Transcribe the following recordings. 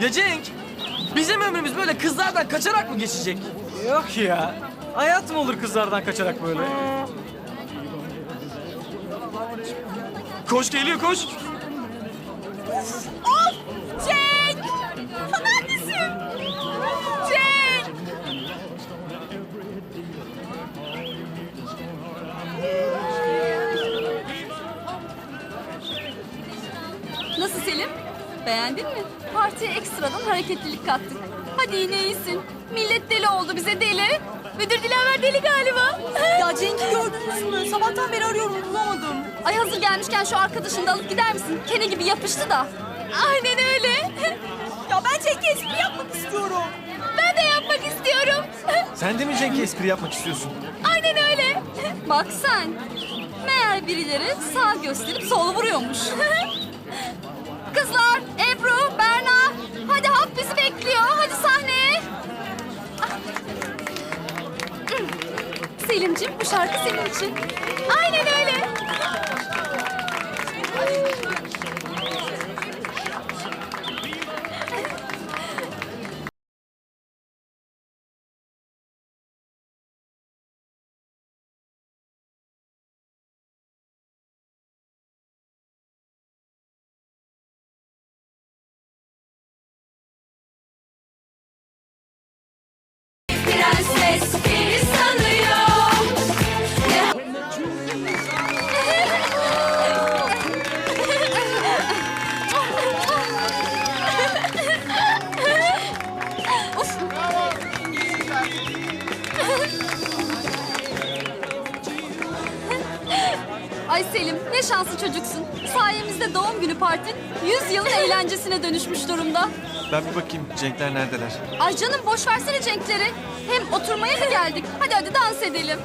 Ya Cenk, bizim ömrümüz böyle kızlardan kaçarak mı geçecek? Yok ya. Hayat mı olur kızlardan kaçarak böyle? Koş geliyor koş. Cenk! Beğendin mi? Partiye ekstradan hareketlilik kattık. Hadi yine iyisin. Millet deli oldu bize deli. Müdür Dilaver deli galiba. Ya Cenk'i gördünüz mü? Sabahtan beri arıyorum bulamadım. Ay hazır gelmişken şu arkadaşını da alıp gider misin? Kene gibi yapıştı da. Aynen öyle. Ya ben Cenk'e espri yapmak istiyorum. Ben de yapmak istiyorum. Sen de mi Cenk'e espri yapmak istiyorsun? Aynen öyle. Bak sen. Meğer birileri sağ gösterip sol vuruyormuş. Selimciğim bu şarkı senin için. Aynen öyle. Ay Selim ne şanslı çocuksun. Sayemizde doğum günü partin 100 yılın eğlencesine dönüşmüş durumda. Ben bir bakayım Cenk'ler neredeler? Ay canım boş versene Cenk'leri. Hem oturmaya mı geldik? Hadi hadi dans edelim.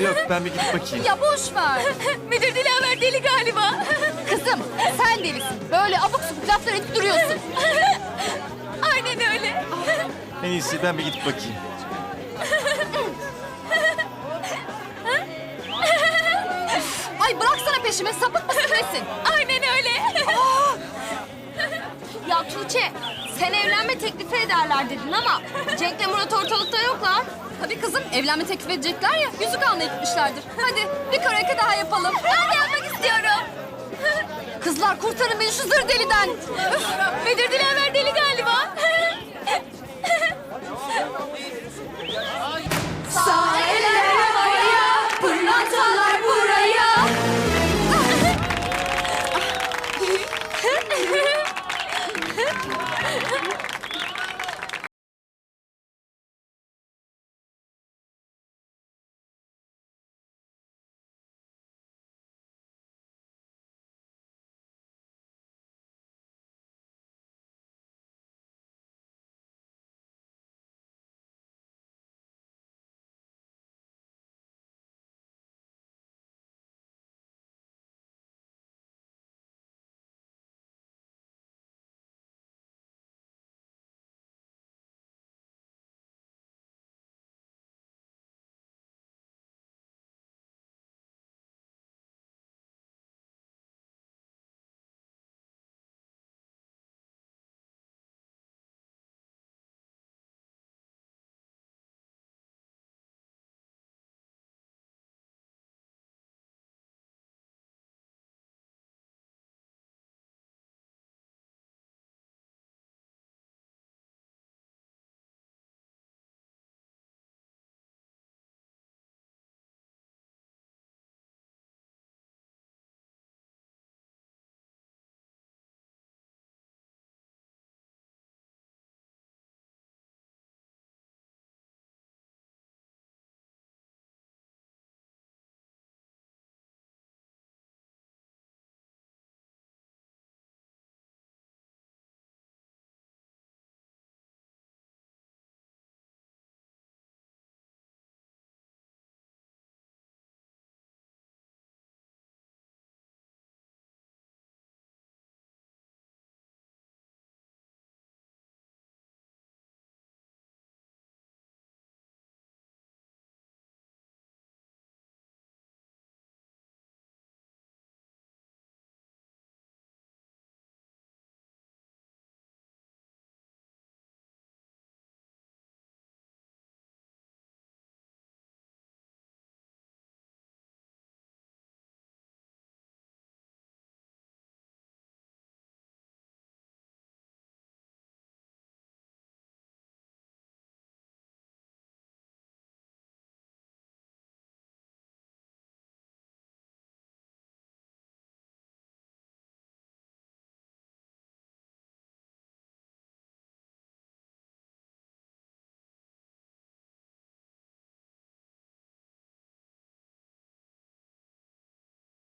Yok ben bir gidip bakayım. Ya boş ver. Müdür Dilaver deli galiba. Kızım sen delisin. Böyle abuk subuk laflar edip duruyorsun. Aynen öyle. En iyisi ben bir gidip bakayım. Ay bıraksana peşime sapık mısın nesin? Aynen öyle. Ya Tuğçe, sen evlenme teklifi ederler dedin ama Cenk'le Murat ortalıkta yoklar. Tabii kızım evlenme teklif edecekler ya yüzük almaya gitmişlerdir. Hadi bir karaoke daha yapalım. Ben de yapmak istiyorum. Kızlar kurtarın beni şu zır deliden. Üf, Bedir Dilaver deli galiba.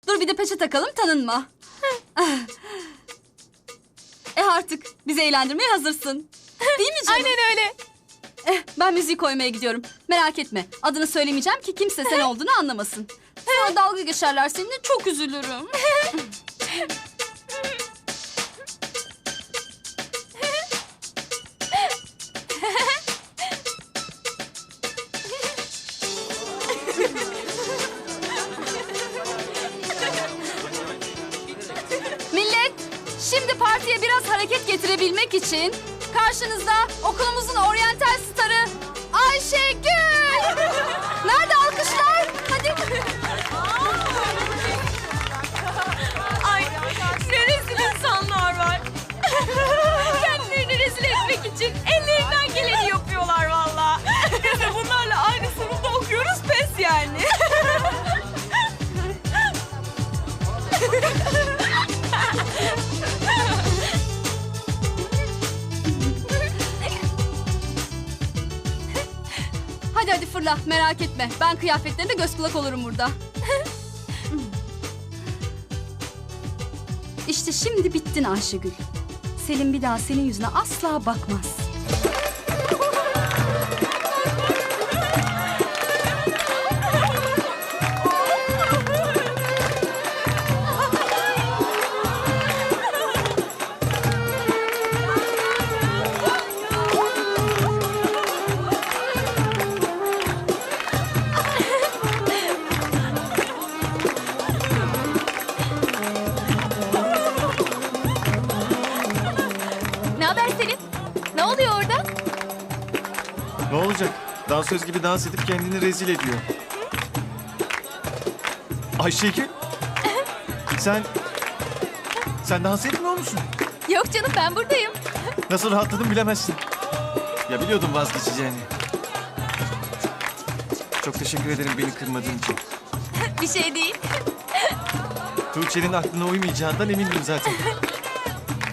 Dur bir de peçe takalım tanınma. e artık bizi eğlendirmeye hazırsın. Değil mi canım? Aynen öyle. Eh, ben müziği koymaya gidiyorum. Merak etme. Adını söylemeyeceğim ki kimse sen olduğunu anlamasın. Sonra dalga geçerler seninle çok üzülürüm. şimdi partiye biraz hareket getirebilmek için karşınızda okulumuzun oryantal starı Ayşegül. Nerede fırla merak etme. Ben kıyafetlerine göz kulak olurum burada. işte şimdi bittin Ayşegül. Selim bir daha senin yüzüne asla bakmaz. Ne olacak? Dansöz gibi dans edip kendini rezil ediyor. Ayşegül. Sen... Sen dans etmiyor musun? Yok canım ben buradayım. Nasıl rahatladım bilemezsin. Ya biliyordum vazgeçeceğini. Çok teşekkür ederim beni kırmadığın için. Bir şey değil. Tuğçe'nin aklına uymayacağından emindim zaten.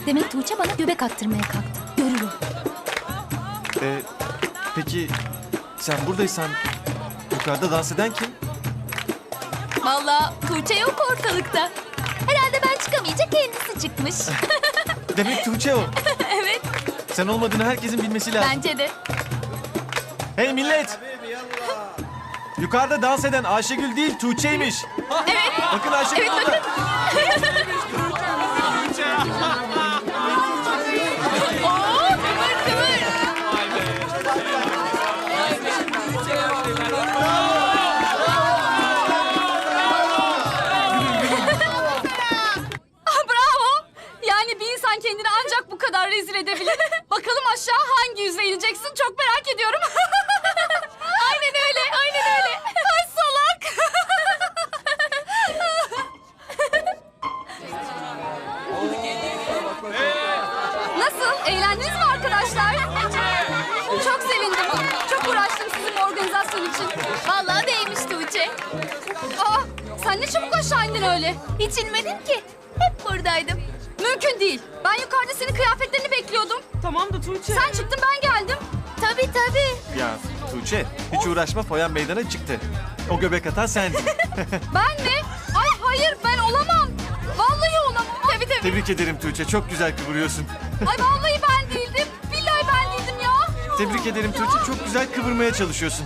Demek Tuğçe bana göbek attırmaya kalktı. Görürüm. Ee, peki sen buradaysan yukarıda dans eden kim? Vallahi Tuğçe yok ortalıkta. Herhalde ben çıkamayınca kendisi çıkmış. Demek Tuğçe o. evet Sen olmadığını herkesin bilmesi lazım. bence de. Hey millet! Yukarıda dans eden Ayşegül değil Tuğçe'ymiş. Evet. Bakın Ayşegül Evet, orada. Oo rezil edebilir. Bakalım aşağı hangi yüze ineceksin çok merak ediyorum. Aynen öyle aynen öyle. Ay salak. Nasıl? Eğlendiniz mi arkadaşlar? Çok sevindim. Çok uğraştım sizin bu organizasyon için. Vallahi değmiş Tuğçe. Aa, sen ne çabuk aşağı indin öyle. Hiç inmedim ki. Hep buradaydım. Mümkün değil. Ben yukarıda senin kıyafetlerini bekliyordum. Tamam da Tuğçe. Sen çıktın ben geldim. Tabii tabii. Ya Tuğçe hiç uğraşma foyan meydana çıktı. O göbek atan sendin. Ben mi? Ay hayır ben olamam. Vallahi olamam. Tabii tabii. Tebrik ederim Tuğçe çok güzel kıvırıyorsun. Ay vallahi ben değildim. Billahi ben değildim ya. Tebrik ederim Tuğçe çok güzel kıvırmaya çalışıyorsun.